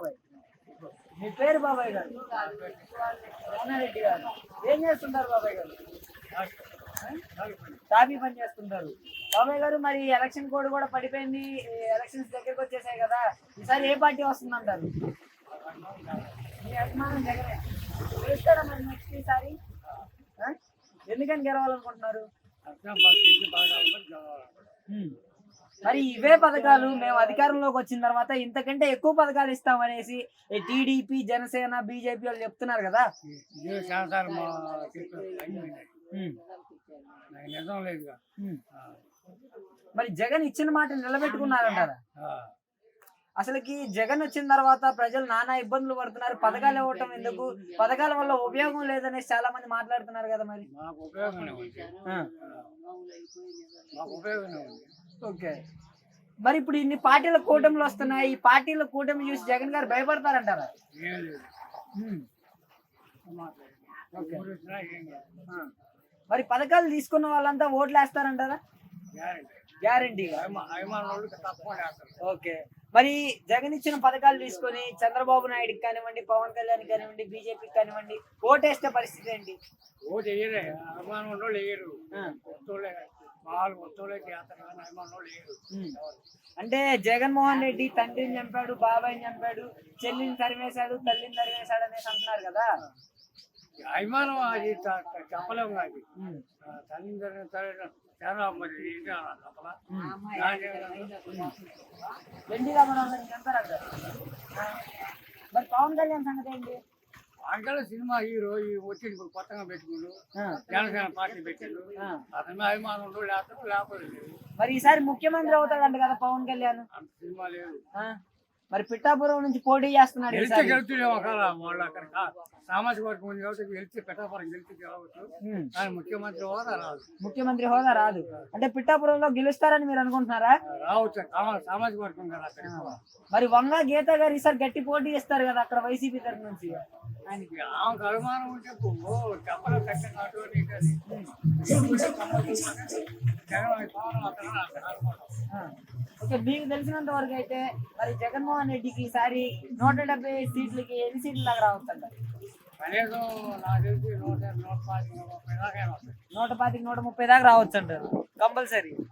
బాబాయ్. మీ పేరు బాబాయ్ గారు? రమణారెడ్డి గారు. ఏం చేస్తుంటారు బాబాయ్ గారు? తాపీ పని చేస్తుంటారు. బాబాయ్ గారు మరి ఎలక్షన్ కోడ్ కూడా పడిపోయింది. ఎలక్షన్స్ దగ్గరకు వచ్చేసాయి కదా. ఈసారి ఏ పార్టీ వస్తుందంటారు? మీ అభిమానం జగనే. గెలుస్తారా మరి నెక్స్ట్ ఈసారి? ఎందుకని గెలవాలనుకుంటున్నారు. మరి ఇవే పథకాలు. మేము అధికారంలోకి వచ్చిన తర్వాత ఇంతకంటే ఎక్కువ పథకాలు ఇస్తామనేసి టీడీపీ జనసేన బీజేపీ వాళ్ళు చెప్తున్నారు కదా. మరి జగన్ ఇచ్చిన మాట నిలబెట్టుకున్నారంటారా. అసలుకి జగన్ వచ్చిన తర్వాత ప్రజలు నానా ఇబ్బందులు పడుతున్నారు. పథకాలు ఇవ్వటం ఎందుకు? పథకాల వల్ల ఉపయోగం లేదనేసి చాలా మంది మాట్లాడుతున్నారు కదా మరి. ఓకే. మరి ఇప్పుడు ఇన్ని పార్టీల కూటమిలు వస్తున్నాయి ఈ పార్టీల కూటమి చూసి జగన్ గారు భయపడతారంటారా. మరి పథకాలు తీసుకున్న వాళ్ళంతా ఓట్లు వేస్తారంటారా? గ్యారెంటీ గ్యారంటీగా అభిమానుల ఓకే. మరి జగన్ ఇచ్చిన పథకాలు తీసుకొని చంద్రబాబు నాయుడుకి కానివ్వండి పవన్ కళ్యాణ్ కానివ్వండి బీజేపీకి కానివ్వండి ఓటేస్తే పరిస్థితి ఏంటి? ఓటు వేయరే. అభిమానం వాళ్ళు వేయరు. వాళ్ళు వస్తువులే ఉమ్. అంటే జగన్మోహన్ రెడ్డి తండ్రిని చంపాడు బాబాయ్ని చంపాడు చెల్లిని తరిమేశాడు తల్లిని తరిమేశాడు అనేసి అంటున్నారు కదా. అభిమానం అది చెప్పలేము అది. తల్లిని చాలా మరి ఏంటి చెప్పలా వెండి. మరి పవన్ కళ్యాణ్ సంగతి ఏంటి? అంకల్ సినిమా హీరో ఈ వచ్చి ఇప్పుడు కొత్తగా పెట్టుకుండు. జనసేన పార్టీ పెట్టిండు. అతని అభిమానం ఉండు లేకపోతే లేకపోతే మరి ఈసారి ముఖ్యమంత్రి అవుతాడంట కదా పవన్ కళ్యాణ్ సినిమా లేదు. మరి పిఠాపురం నుంచి పోటీ చేస్తున్నాడు ఈసారి. గెలుతుండేమో కదా వాళ్ళు అక్కడ సామాజిక వర్గం ఉంది కాబట్టి గెలిచి పెట్టాపురం గెలిచి గెలవచ్చు. కానీ ముఖ్యమంత్రి హోదా రాదు. ముఖ్యమంత్రి హోదా రాదు. అంటే పిఠాపురంలో గెలుస్తారని మీరు అనుకుంటున్నారా? రావచ్చు. సామా- సామాజిక వర్గం కదా అక్కడ. మరి వంగ గీత గారు ఈసారి గట్టి పోటీ ఇస్తారు కదా అక్కడ వైసీపీ తరఫు నుంచి? ఆయనకి ఆమెకు అభిమానం ఉంటే ఓకే మీకు తెలిసినంత వరకు అయితే మరి జగన్మోహన్ రెడ్డికి ఈసారి నూట డెబ్బై సీట్లకి ఎన్ని సీట్ల దాకా రావచ్చంట కనీసం నాకు తెలిసి నూట నూట పాతిక నూట ముప్పై దాకా వస్తాయి. నూట పాతికి నూట ముప్పై దాకా రావచ్చు అంటారు కంపల్సరీ.